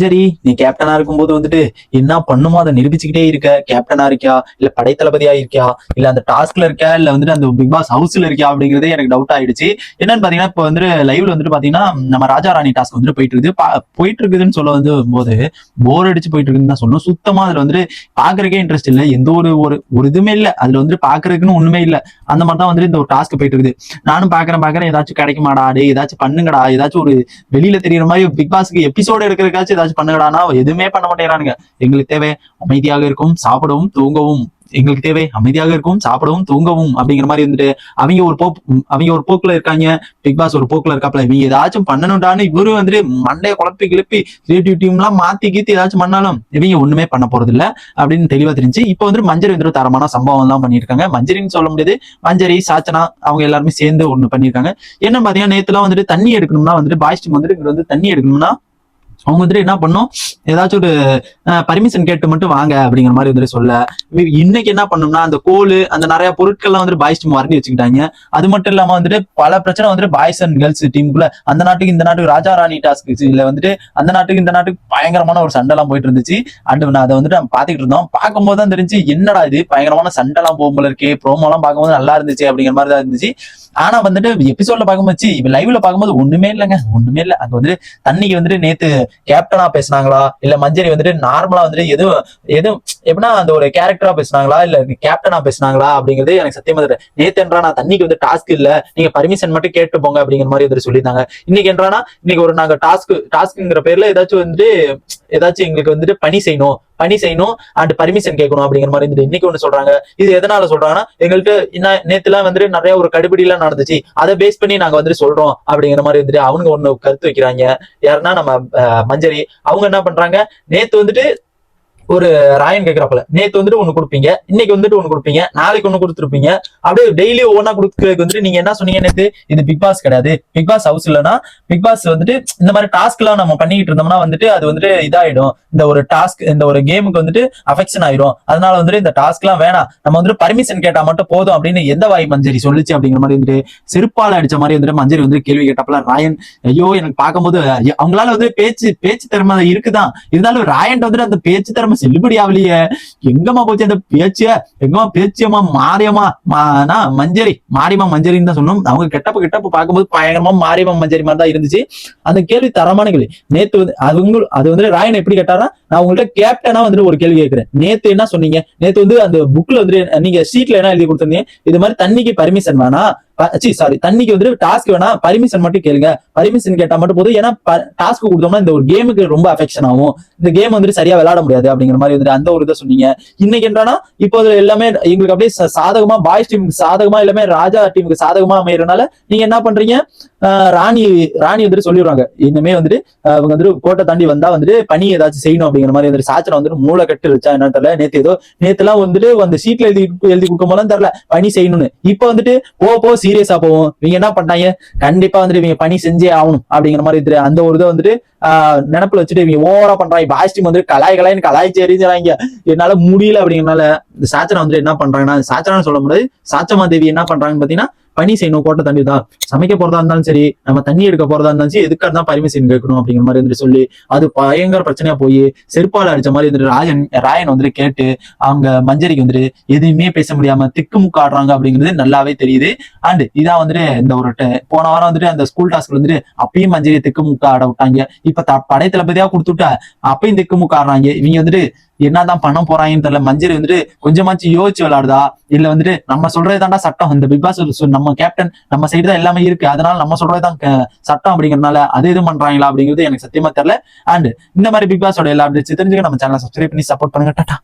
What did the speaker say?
சரி நீ கேப்டனா இருக்கும்போது வந்துட்டு என்ன பண்ணுமோ? அதை நிரூபிச்சுக்கிட்டே இருக்க. கேப்டனா இருக்கியா? இல்ல படைத்தளபதியா இருக்கியா? இல்ல அந்த டாஸ்க்ல இருக்கா? இல்ல வந்துட்டு அந்த பிக் பாஸ் ஹவுஸ்ல இருக்கியா? அப்படிங்கறதே எனக்கு டவுட் ஆயிடுச்சு. என்னன்னு பாத்தீங்கன்னா இப்போ வந்து லைவ்ல வந்துட்டு பாத்தீங்கன்னா நம்ம ராஜா ராணி டாஸ்க் வந்துட்டு போயிட்டு இருக்குது. போயிட்டு இருக்குதுன்னு சொல்ல வந்து போது போர் அடிச்சு போயிட்டு இருக்குன்னு தான் சொல்லணும். சுத்தமா அதுல வந்துட்டு பாக்குறதுக்கே இன்ட்ரெஸ்ட் இல்ல. எந்த ஒரு ஒரு ஒரு இதுவுமே இல்ல. அதுல வந்துட்டு பாக்குறதுக்குன்னு ஒண்ணுமே இல்ல. அந்த மாதிரி தான் வந்துட்டு இந்த ஒரு டாஸ்க் போயிட்டு இருக்குது. நானும் பாக்குறேன் பாக்குறேன். ஏதாச்சும் கிடைக்குமாடா டே ஏதாச்சும் பண்ணுங்கடா. ஏதாச்சும் ஒரு வெளியில தெரியற மாதிரி பிக் பாஸ்க்கு எபிசோடு எடுக்கிறதுக்காச்சும் ஏதாச்சும் பண்ணுங்கடானா எதுவுமே பண்ண மாட்டேங்கிறானுங்க. எங்களுக்கு தேவை அமைதியாக இருக்கும் சாப்பிடவும் தூங்கவும். எங்களுக்கு தேவை அமைதியாக இருக்கும் சாப்பிடவும் தூங்கவும் அப்படிங்கிற மாதிரி இருந்துட்டு அவங்க ஒரு போக்கு அவங்க ஒரு போக்குல இருக்காங்க. பிக் பாஸ் ஒரு போக்குல இருக்காப்ல இவங்க ஏதாச்சும் பண்ணணும்டான்னு இவரும் வந்துட்டு மண்டையை குழப்பி கிளப்பி கிரியேட்டிவ் டீம் எல்லாம் மாத்தி கீத்தி ஏதாச்சும் பண்ணாலும் இவங்க ஒண்ணுமே பண்ண போறது இல்ல அப்படின்னு தெளிவா தெரிஞ்சு இப்போ வந்து மஞ்சரி வந்துட்டு தரமான சம்பவம் எல்லாம் பண்ணியிருக்காங்க. மஞ்சரின்னு சொல்ல முடியாது. மஞ்சரி சாச்சனா அவங்க எல்லாருமே சேர்ந்து ஒண்ணு பண்ணியிருக்காங்க. என்ன பாத்தீங்கன்னா நேத்துலாம் வந்துட்டு தண்ணி எடுக்கணும்னா வந்துட்டு பாய்ஸ் டீம் வந்துட்டு இவர் வந்து தண்ணி எடுக்கணும்னா அவங்க வந்துட்டு என்ன பண்ணும்? ஏதாச்சும் ஒரு பர்மிஷன் கேட்டு மட்டும் வாங்க அப்படிங்கிற மாதிரி வந்துட்டு சொல்ல இன்னைக்கு என்ன பண்ணோம்னா அந்த கோல் அந்த நிறைய பொருட்கள்லாம் வந்துட்டு பாய்ஸ் டீம் வரண்டி வச்சுக்கிட்டாங்க. அது மட்டும் இல்லாம வந்துட்டு பல பிரச்சனை வந்துட்டு பாய்ஸ் அண்ட் கேர்ள்ஸ் டீமுக்குள்ள அந்த நாட்டுக்கு இந்த நாட்டுக்கு ராஜா ராணி டாஸ்க் இல்ல வந்துட்டு அந்த நாட்டுக்கு இந்த நாட்டுக்கு பயங்கரமான ஒரு சண்டை எல்லாம் போயிட்டு இருந்துச்சு. அண்ட் நான் அதை வந்துட்டு பாத்துக்கிட்டு இருந்தோம். பார்க்கும்போது தான் தெரிஞ்சு என்னடா இது? பயங்கரமான சண்டை எல்லாம் போகும் இருக்கு. ப்ரோமோ எல்லாம் பார்க்கும்போது நல்லா இருந்துச்சு அப்படிங்கிற மாதிரி தான் இருந்துச்சு. ஆனா வந்துட்டு எபிசோட்ல பார்க்கும்போது இப்ப லைவ்ல பார்க்கும்போது ஒண்ணுமே இல்லைங்க. ஒண்ணுமே இல்லை. அங்க வந்துட்டு தண்ணிக்கு வந்துட்டு நேத்து கேப்டனா பேசுனாங்களா? இல்ல மஞ்சரி வந்துட்டு நார்மலா வந்துட்டு எதுவும் எதுவும் எப்படின்னா அந்த ஒரு கேரக்டரா பேசுனாங்களா? இல்ல கேப்டனா பேசுனாங்களா? அப்படிங்கிறது எனக்கு சத்தியமா தெரியல. நேத்தன்றா நான் தண்ணிக்கு வந்து டாஸ்க் இல்ல. நீங்க பர்மிஷன் மட்டும் கேட்டு போங்க அப்படிங்கிற மாதிரி வந்துட்டு சொல்லியிருந்தாங்க. இன்னைக்கு என்றானா இன்னைக்கு ஒரு நாங்க டாஸ்க் டாஸ்க்குங்கிற பேர்ல ஏதாச்சும் வந்துட்டு ஏதாச்சும் எங்களுக்கு வந்துட்டு பணி செய்யணும் பணி செய்யணும் அண்ட் பர்மிஷன் கேட்கணும் அப்படிங்கிற மாதிரி இருந்துட்டு இன்னைக்கு ஒண்ணு சொல்றாங்க. இது எதனால சொல்றாங்கன்னா எங்கள்கிட்ட என்ன நேத்துலாம் வந்துட்டு நிறைய ஒரு கடுபிடி எல்லாம் நடந்துச்சு. அதை பேஸ் பண்ணி நாங்க வந்துட்டு சொல்றோம் அப்படிங்கிற மாதிரி வந்துட்டு அவங்க ஒண்ணு கருத்து வைக்கிறாங்க. யாருன்னா நம்ம மஞ்சரி. அவங்க என்ன பண்றாங்க நேத்து வந்துட்டு ஒரு ராயன் கேட்கறப்பல நேத்து வந்துட்டு ஒண்ணு கொடுப்பீங்க இன்னைக்கு வந்துட்டு ஒண்ணு கொடுப்பீங்க நாளைக்கு ஒண்ணு கொடுத்துருப்பீங்க. அப்படியே டெய்லி ஒவ்வொன்றா கொடுக்கறதுக்கு வந்துட்டு நீங்க என்ன சொன்னீங்க நேத்து? இது பிக் பாஸ் கிடையாது. பிக் பாஸ் ஹவுஸ் இல்லைன்னா பிக் பாஸ் வந்துட்டு இந்த மாதிரி டாஸ்க் எல்லாம் நம்ம பண்ணிக்கிட்டு இருந்தோம்னா வந்துட்டு அது வந்துட்டு இதாயிடும். இந்த ஒரு டாஸ்க் இந்த ஒரு கேமுக்கு வந்துட்டு அஃபெக்ஷன் ஆயிரும். அதனால வந்துட்டு இந்த டாஸ்க் எல்லாம் வேணாம். நம்ம வந்துட்டு பர்மிஷன் கேட்டா மட்டும் போதும் அப்படின்னு எந்த வாய் மஞ்சரி சொல்லுச்சு? அப்படிங்கிற மாதிரி வந்துட்டு செருப்பால அடிச்ச மாதிரி வந்துட்டு மஞ்சரி வந்து கேள்வி கேட்டப்பல ராயன் ஐயோ எனக்கு பார்க்கும்போது அவங்களால வந்து பேச்சு பேச்சு திறமை இருக்குதான். இருந்தாலும் ராயன் வந்துட்டு அந்த பேச்சு திறமை செல்லுபடி ஆகலையே எங்கம்மா போச்சு அந்த பேச்சு எங்கம்மா பேச்சியம்மா மாரியம்மா மானா மஞ்சரி. மாரியம்மா மஞ்சரின்னு தான் சொன்னோம். அவங்க கெட்டப்ப கெட்டப்ப பார்க்கும்போது பயங்கரமா மாரியம்மா மஞ்சரி மாதிரி தான் இருந்துச்சு. அந்த கேள்வி தரமான கேள்வி. நேத்து வந்து அது உங்க அது வந்து ராயன் எப்படி கேட்டாரா? நான் உங்கள்ட்ட கேப்டனா வந்துட்டு ஒரு கேள்வி கேட்கிறேன். நேத்து என்ன சொன்னீங்க? நேத்து வந்து அந்த புக்ல வந்து நீங்க சீட்ல என்ன எழுதி கொடுத்துருந்தீங்க? இது மாதிரி தண்ணிக்கு பர்மிஷன் வேணா சாரி தண்ணிக்கு வந்துட்டு டாஸ்க் வேணா பர்மிஷன் மட்டும் கேளுங்க. பர்மிஷன் கேட்டா மட்டும் போதும். ஏன்னா டாஸ்க் கொடுத்தோம்னா இந்த ஒரு கேமுக்கு ரொம்ப அஃபெக்ஷன் ஆகும். இந்த கேம் வந்துட்டு சரியா விளையாட முடியாது அப்படிங்கிற மாதிரி வந்துட்டு அந்த ஒரு இதை சொன்னீங்க. இன்னைக்கு என்னன்னா இப்போ அதுல எல்லாமே எங்களுக்கு அப்படியே சாதகமா பாய்ஸ் டீமுக்கு சாதகமா எல்லாமே ராஜா டீமுக்கு சாதகமா அமையறதுனால நீங்க என்ன பண்றீங்க? ஆஹ் ராணி ராணி வந்துட்டு சொல்லிடுறாங்க. இனிமே வந்துட்டு அவங்க வந்துட்டு கோட்டை தாண்டி வந்தா வந்துட்டு பணி ஏதாச்சும் செய்யணும் அப்படிங்கிற மாதிரி வந்துட்டு சாச்சனை வந்துட்டு மூளை கட்டு வச்சா என்னன்னு தெரியல. நேத்து ஏதோ நேத்து எல்லாம் வந்துட்டு அந்த சீட்ல எழுதி எழுதி கொடுக்கும் போலாம் தெரியல. பணி செய்யணும்னு. இப்ப வந்துட்டு போ போ சீரியஸா போவோம். இவங்க என்ன பண்ணாங்க கண்டிப்பா வந்துட்டு இவங்க பணி செஞ்சே ஆகணும் அப்படிங்கிற மாதிரி வந்துட்டு அந்த ஒரு இதை வந்துட்டு ஆஹ் நினப்புல வச்சுட்டு இவங்க ஓவரா பண்றாங்க. பாஸ்டிம் வந்து கலாய் கலாய்னு கலாய்ச்சி எரிஞ்சுறாங்க. என்னால முடியல அப்படிங்கிறனால இந்த சாச்சனா வந்துட்டு என்ன பண்றாங்கன்னா சாச்சனான்னு சொல்ல முடியாது சாச்சமா தேவி என்ன பண்றாங்கன்னு பாத்தீங்கன்னா பணி செய்யணும் கோட்டை தண்ணி தான். சமைக்க போறதா இருந்தாலும் சரி நம்ம தண்ணி எடுக்க போறதா இருந்தாலும் சரி எதுக்காக தான் பர்மிஷன் கேட்கணும் அப்படிங்கிற மாதிரி வந்துட்டு சொல்லி அது பயங்கர பிரச்சனையா போய் செருப்பால அடிச்ச மாதிரி வந்துட்டு ராஜன் ராயன் வந்துட்டு கேட்டு அவங்க மஞ்சரிக்கு வந்துட்டு எதுவுமே பேச முடியாம திக்குமுக்கு ஆடுறாங்க அப்படிங்கிறது நல்லாவே தெரியுது. அண்ட் இதான் வந்துட்டு இந்த ஒரு போன வாரம் வந்துட்டு அந்த ஸ்கூல் டாஸ்க்ல வந்துட்டு அப்பயும் மஞ்சரி திக்குமுக்கு ஆட விட்டாங்க. இப்ப த- படை தளபதியா கொடுத்துட்டா அப்பயும் திக்குமுக்கு ஆடுறாங்க. இவங்க வந்துட்டு என்னதான் பண்ண போறாங்கன்னு தெரியல. மஞ்சரி வந்துட்டு கொஞ்சமாச்சும் யோசிச்சு விளையாடுதா? இல்ல வந்துட்டு நம்ம சொல்றதுதான்டா சட்டம். இந்த பிக் பாஸ் நம்ம கேப்டன் நம்ம சைடு தான் எல்லாமே இருக்கு. அதனால நம்ம சொல்றதுதான் சட்டம் அப்படிங்கறதுனால அது எதுவும் பண்றாங்களா அப்படிங்கிறது எனக்கு சத்தியமா தெரியல. அண்ட் இந்த மாதிரி பிக் பாஸோட எல்லா அப்டேட்ஸ் தெரிஞ்சுக்க நம்ம சேனலை சப்ஸ்கிரைப் பண்ணி சப்போர்ட் பண்ணுங்க. டாட்டா